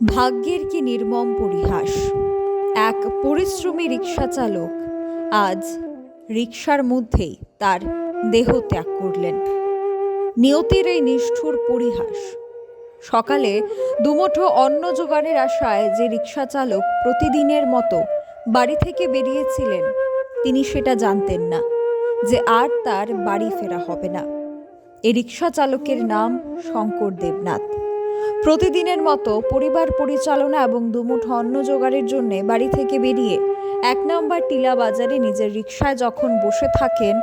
ভাগ্যের কি নির্মম পরিহাস? এক পরিশ্রমী রিক্সা চালক আজ রিক্সার মধ্যেই তার দেহ ত্যাগ করলেন। নিয়তির এই নিষ্ঠুর পরিহাস। সকালে দুমুঠো অন্ন জোগাড়ের আশায় যে রিক্সা চালক প্রতিদিনের মতো বাড়ি থেকে বেরিয়েছিলেন, তিনি সেটা জানতেন না যে আর তার বাড়ি ফেরা হবে না। এই রিক্সা চালকের নাম শঙ্কর দেবনাথ। প্রতিদিনের মতো পরিবার পরিচালনা এবং দুমুঠো অন্ন জোগাড়ের জন্য বাড়ি থেকে বেরিয়ে এক নম্বর টিলা বাজারে নিজের রিক্সায় যখন বসে থাকেন,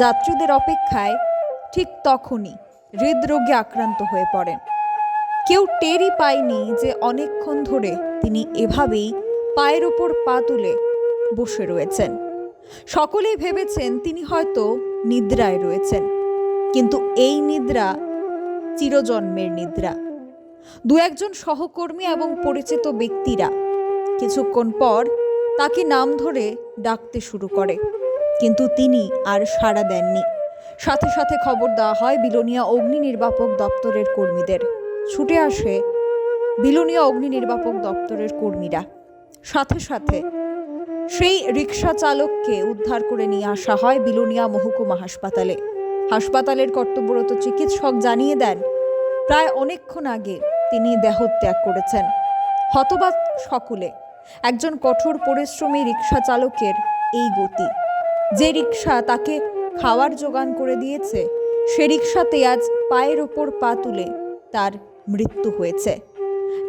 যাত্রীদের অপেক্ষায় ঠিক তখনই হৃদরোগে আক্রান্ত হয়ে পড়েন। কেউ টেরই পায়নি যে অনেকক্ষণ ধরে তিনি এভাবেই পায়ের ওপর পা তুলে বসে রয়েছেন। সকলেই ভেবেছেন তিনি হয়তো নিদ্রায় রয়েছেন, কিন্তু এই নিদ্রা চিরজন্মের নিদ্রা। দু একজন সহকর্মী এবং পরিচিত ব্যক্তিরা কিছুক্ষণ পর তাকে নাম ধরে ডাকতে শুরু করে। কিন্তু তিনি আর সাড়া দেননি। সাথে সাথে খবর দেওয়া হয় বিলোনিয়া অগ্নি নির্বাপক দপ্তরের কর্মীদের। ছুটে আসে বিলোনিয়া অগ্নি নির্বাপক দপ্তরের কর্মীরা। সাথে সাথে সেই রিক্সা চালককে উদ্ধার করে নিয়ে আসা হয় বিলোনিয়া মহকুমা হাসপাতালে। হাসপাতালের কর্তব্যরত চিকিৎসক জানিয়ে দেন, প্রায় অনেকক্ষণ আগে তিনি দেহত্যাগ করেছেন। হতবাক সকলে, একজন কঠোর পরিশ্রমী রিক্সা চালকের এই গতি। যে রিক্সা তাকে খাওয়ার যোগান করে দিয়েছে, সে রিক্সাতে আজ পায়ের ওপর পা তুলে তার মৃত্যু হয়েছে।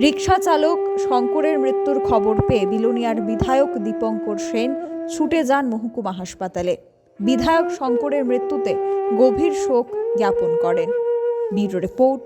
রিক্সা চালক শঙ্করের মৃত্যুর খবর পেয়ে বিলোনিয়ার বিধায়ক দীপঙ্কর সেন ছুটে যান মহকুমা হাসপাতালে। বিধায়ক শঙ্করের মৃত্যুতে গভীর শোক জ্ঞাপন করেন। ব্যুরো রিপোর্ট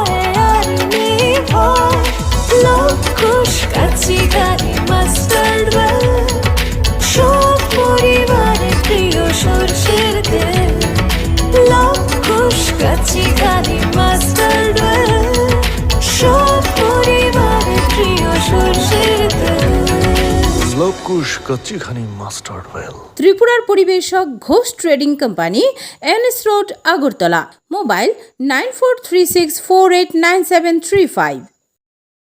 গাড়ি মাস্টার্ড সব পরিবারের প্রিয় সর্ষের ত্রিপুরার পরিবেশক Ghosh trading company NS road Agartala. Mobile nine four three six four eight nine seven three five.